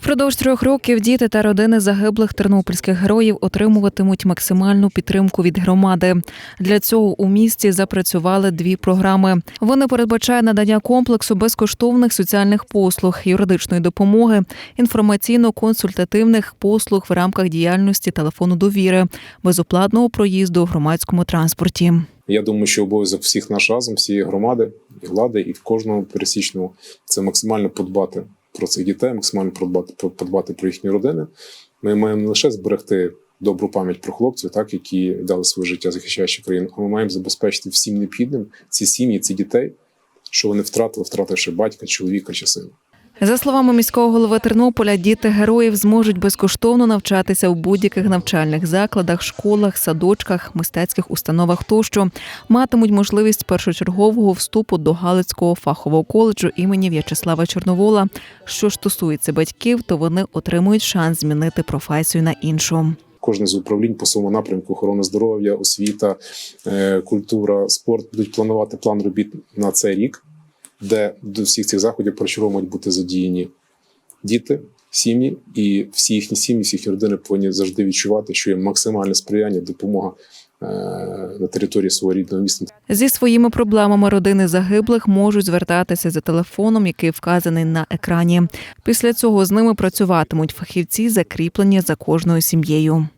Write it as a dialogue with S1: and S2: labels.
S1: Впродовж трьох років діти та родини загиблих тернопільських героїв отримуватимуть максимальну підтримку від громади. Для цього у місті запрацювали дві програми. Вони передбачають надання комплексу безкоштовних соціальних послуг, юридичної допомоги, інформаційно-консультативних послуг в рамках діяльності телефону довіри, безоплатного проїзду у громадському транспорті.
S2: Я думаю, що обов'язок всіх наш разом, всієї громади і влади, і в кожного пересічного це максимально подбати про цих дітей, максимально подбати, подбати про їхні родини. Ми маємо не лише зберегти добру пам'ять про хлопців, так які дали своє життя захищаючи країну, а ми маємо забезпечити всім необхідним ці сім'ї, ці дітей, що вони втратили, втративши батька, чоловіка чи сина.
S1: За словами міського голови Тернополя, діти героїв зможуть безкоштовно навчатися в будь-яких навчальних закладах, школах, садочках, мистецьких установах тощо матимуть можливість першочергового вступу до Галицького фахового коледжу імені В'ячеслава Чорновола. Що ж стосується батьків, то вони отримують шанс змінити професію на іншу.
S2: Кожне з управлінь по своєму напрямку охорони здоров'я, освіта, е, культура, спорт будуть планувати план робіт на цей рік, де до всіх цих заходів першочергово мають бути задіяні діти, сім'ї, і всі їхні сім'ї, всі їхні родини повинні завжди відчувати, що є максимальне сприяння, допомога е, на території свого рідного міста.
S1: Зі своїми проблемами родини загиблих можуть звертатися за телефоном, який вказаний на екрані. Після цього з ними працюватимуть фахівці, закріплені за кожною сім'єю.